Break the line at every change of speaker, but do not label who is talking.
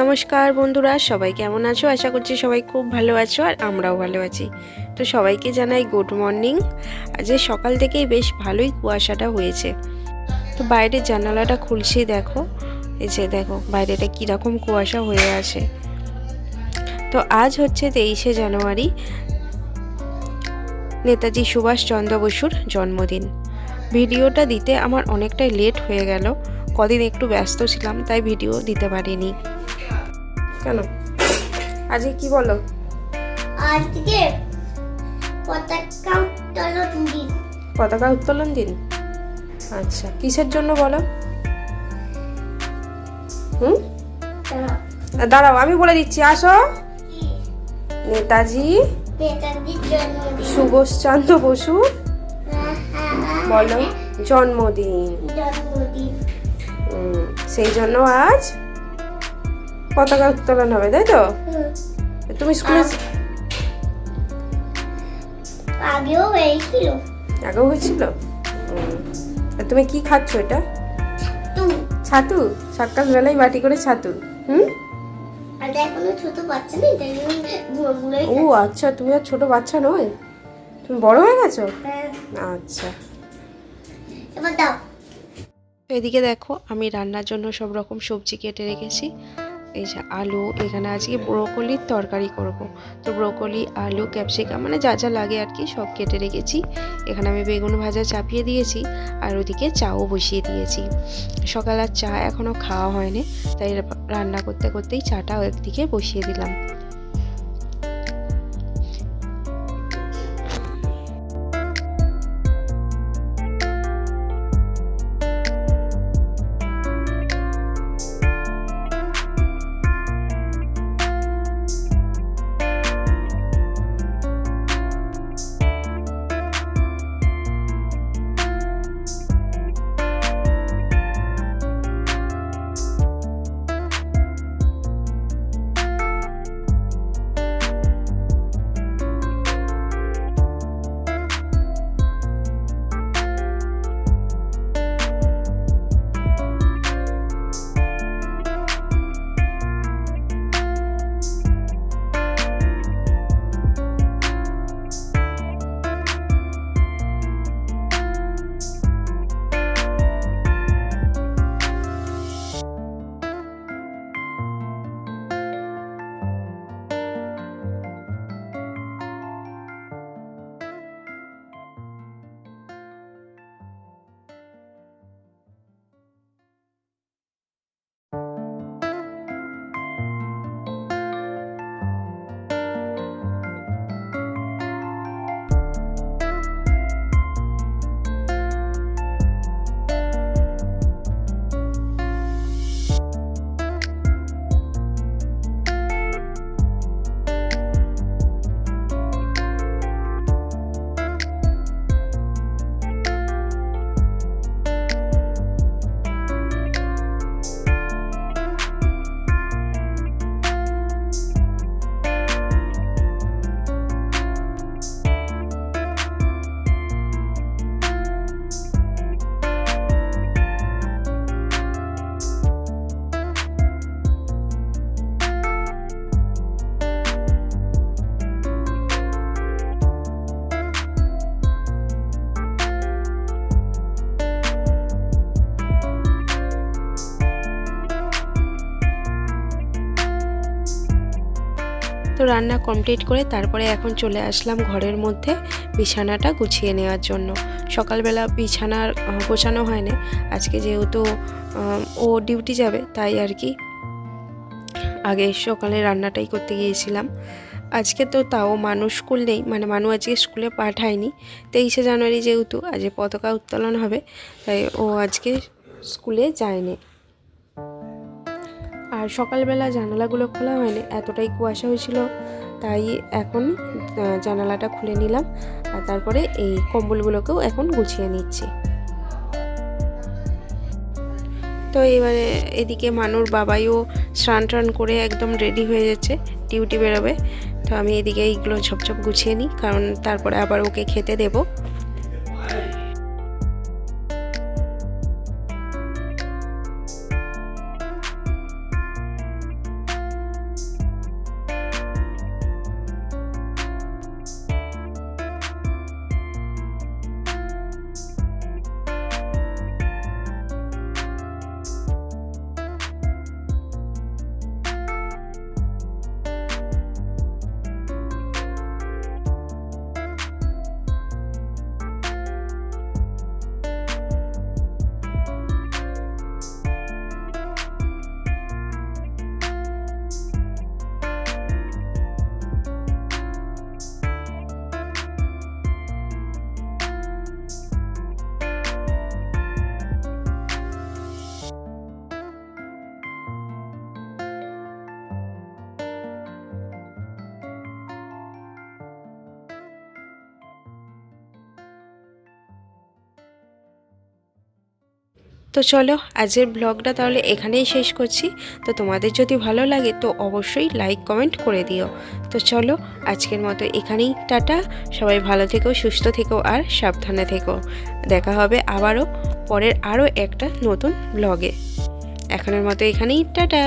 নমস্কার বন্ধুরা, সবাই কেমন আছো? আশা করছি সবাই খুব ভালো আছো আর আমরাও ভালো আছি। তো সবাইকে জানাই গুড মর্নিং আজ সকাল থেকেই বেশ ভালোই কুয়াশাটা হয়েছে। তো বাইরের জানালাটা খুলছি, দেখো। এই যে দেখো, বাইরেটা কীরকম কুয়াশা হয়ে আছে। তো আজ হচ্ছে তেইশে জানুয়ারি। নেতাজি সুভাষচন্দ্র বসুর জন্মদিন। ভিডিওটা দিতে আমার অনেকটাই লেট হয়ে গেল। কদিন একটু ব্যস্ত ছিলাম, তাই ভিডিও দিতে পারিনি। কেন? আজকে কি বলো?
আজকে পতাকা উত্তোলন দিন।
পতাকা উত্তোলন দিন? আচ্ছা কিসের জন্য বলো? হুম? দাঁড়াও। আমি বলে দিচ্ছি আসো। নেতাজি। সুভাষচন্দ্র বসু। বলো জন্মদিন। সেই জন্য আজ পতাকা উত্তোলন হবে তাই তো? তুমি স্কুলে
আগেও হয়েছিল।
আগেও হয়েছিল? তুমি কি খাচ্ছ এটা? ছাতু। সকালবেলায় বাটি করে ছাতু। হুম?
বুড়োই
ও আচ্ছা তুমি আর ছোট বাচ্চা নয়? তুমি বড় হয়ে গেছো?
হ্যাঁ।
আচ্ছা।
এবার দাও।
এদিকে দেখো আমি রান্নার জন্য সব রকম সবজি কেটে রেখেছি। এই যে আলু এখানে আজকে ব্রোকলির তরকারি করব। তো ব্রোকলি আলু ক্যাপসিকাম মানে যা যা লাগে আর কি সব কেটে রেখেছি। এখানে আমি বেগুন ভাজা চাপিয়ে দিয়েছি আর ওদিকে চাও বসিয়ে দিয়েছি। সকাল আর চা এখনও খাওয়া হয়নি তাই রান্না করতে করতেই চাটাও একদিকে বসিয়ে দিলাম। তো রান্না কমপ্লিট করে তারপরে এখন চলে আসলাম ঘরের মধ্যে বিছানাটা গুছিয়ে নেওয়ার জন্য। সকালবেলা বিছানার গোছানো হয় না আজকে যেহেতু ও ডিউটি যাবে, তাই আর কি আগে সকালে রান্নাটাই করতে গিয়েছিলাম। আজকে তো তাও মানুষ স্কুল নেই মানে মানু আজকে স্কুলে পাঠায়নি। তেইশে জানুয়ারি যেহেতু, আজকে পতাকা উত্তোলন হবে, তাই ও আজকে স্কুলে যায়নি। আর সকালবেলা জানালাগুলো খোলা হয়নি, এতটাই কুয়াশা হয়েছিল। তাই এখন জানালাটা খুলে নিলাম আর তারপরে এই কম্বলগুলোকেও এখন গুছিয়ে নিচ্ছি। তো এবারে এদিকে মানুর বাবাইও স্নান টান করে একদম রেডি হয়ে যাচ্ছে, ডিউটি বেরোবে। তো আমি এদিকে এইগুলো ঝপঝপ গুছিয়ে নিই, কারণ তারপরে আবার ওকে খেতে দেবো। তো চলো আজের ব্লগটা তাহলে এখানেই শেষ করছি। তো তোমাদের যদি ভালো লাগে তো অবশ্যই লাইক কমেন্ট করে দিও। তো চলো, আজকের মতো এখানেই, টাটা। সবাই ভালো থেকো, সুস্থ থেকো আর সাবধানে থেকো। দেখা হবে আবারও পরের আরও একটা নতুন ব্লগে। এখনের মতো এখানেই, টাটা।